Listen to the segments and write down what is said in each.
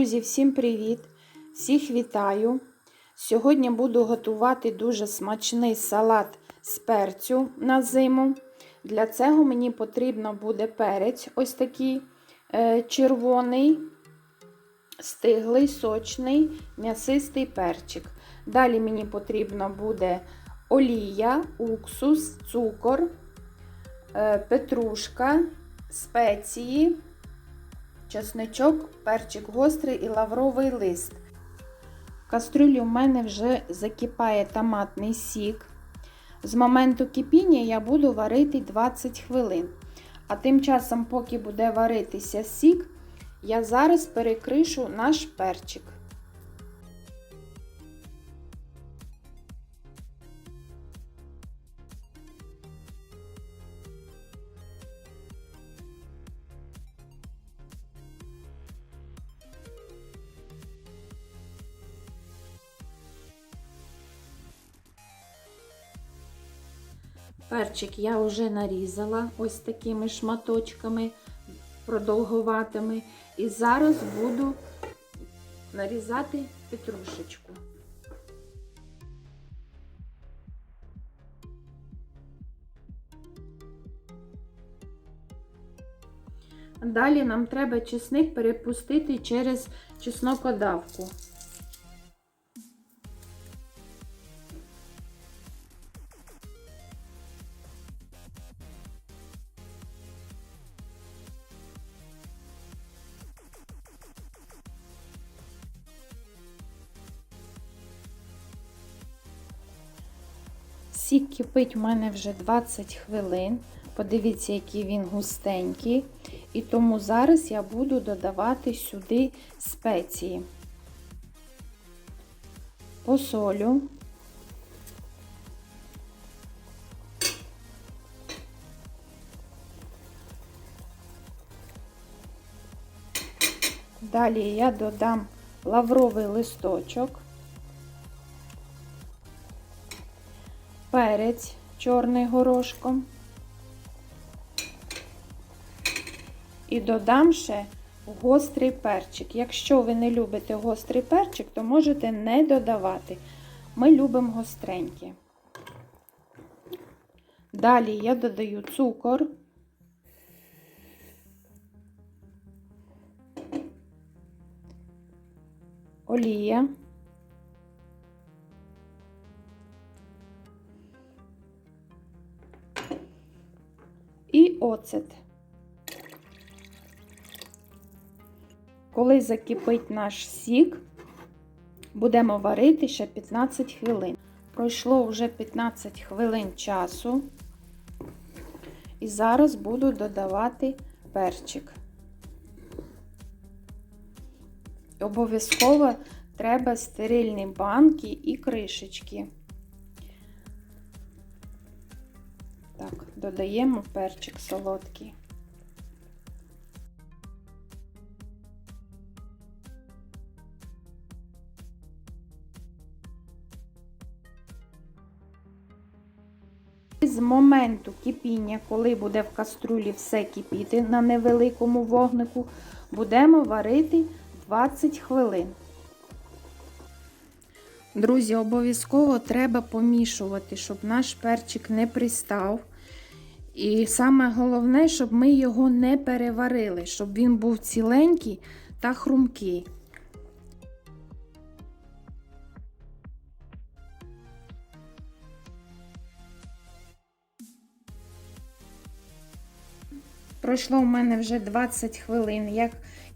Друзі, всім привіт! Всіх вітаю! Сьогодні буду готувати дуже смачний салат з перцю на зиму. Для цього мені потрібно буде перець ось такий е, червоний, стиглий, сочний, м'ясистий перчик. Далі мені потрібно буде олія, уксус, цукор, е, петрушка, спеції чесничок, перчик гострий і лавровий лист. В кастрюлі в мене вже закипає томатний сік. З моменту кипіння я буду варити 20 хвилин. А тим часом, поки буде варитися сік, я зараз перекришу наш перчик. Перчик я вже нарізала ось такими шматочками продовгуватими. І зараз буду нарізати петрушечку. Далі нам треба чесник перепустити через чеснокодавку. Сік кипить у мене вже 20 хвилин. Подивіться, який він густенький. І тому зараз я буду додавати сюди спеції. Посолю. Далі я додам лавровий листочок. Перець чорний горошком. І додам ще гострий перчик. Якщо ви не любите гострий перчик, то можете не додавати. Ми любимо гостренькі. Далі я додаю цукор. Олія. Оцет. Коли закипить наш сік, будемо варити ще 15 хвилин. Пройшло вже 15 хвилин часу, і зараз буду додавати перчик. Обов'язково треба стерильні банки і кришечки. Додаємо перчик солодкий. З моменту кипіння, коли буде в каструлі все кипіти на невеликому вогнику, будемо варити 20 хвилин. Друзі, обов'язково треба помішувати, щоб наш перчик не пристав. І саме головне, щоб ми його не переварили, щоб він був ціленький та хрумкий. Пройшло у мене вже 20 хвилин, як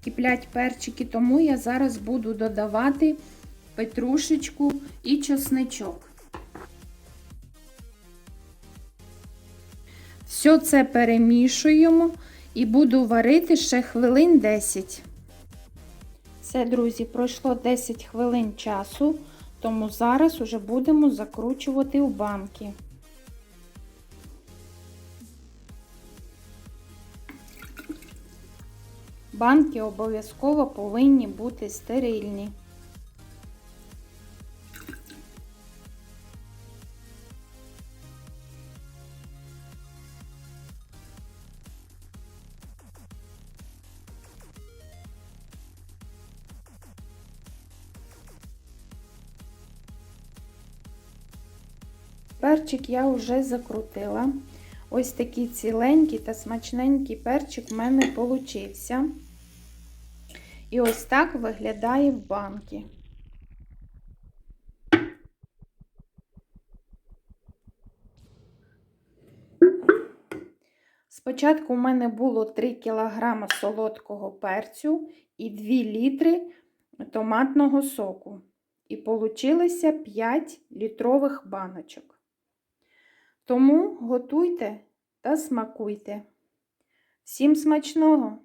киплять перчики, тому я зараз буду додавати петрушечку і чесничок. Все це перемішуємо і буду варити ще хвилин 10. Все, друзі, пройшло 10 хвилин часу, тому зараз уже будемо закручувати у банки. Банки обов'язково повинні бути стерильні. Перчик я вже закрутила. Ось такий ціленький та смачненький перчик в мене получився. І ось так виглядає в банки. Спочатку у мене було 3 кг солодкого перцю і 2 літри томатного соку. І получилося 5 літрових баночок. Тому готуйте та смакуйте. Всім смачного!